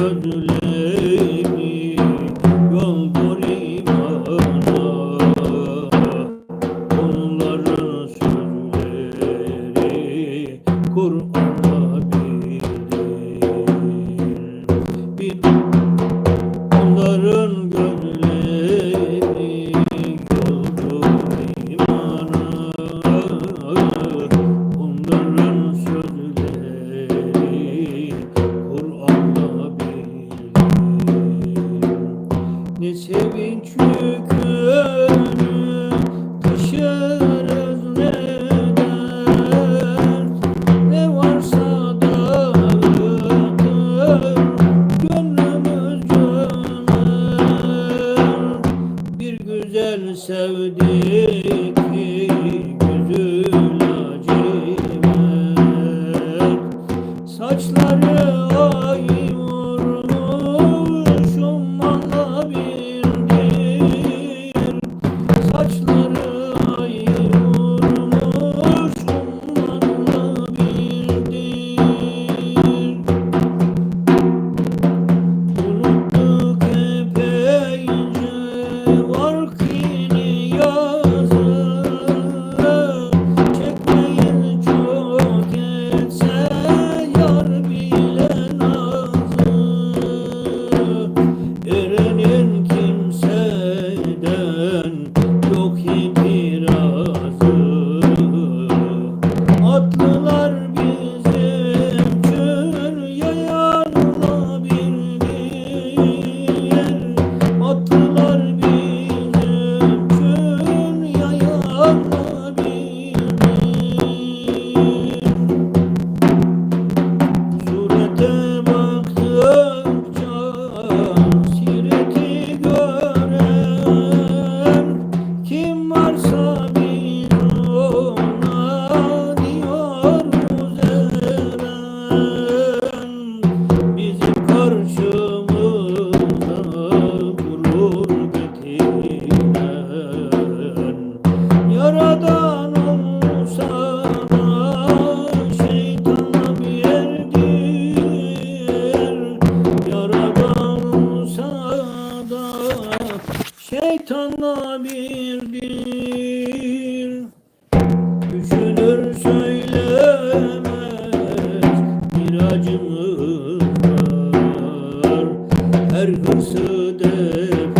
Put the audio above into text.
গজলে şeytanla birdir. Düşünür söylemez bir acımız var. Her hırsı depar.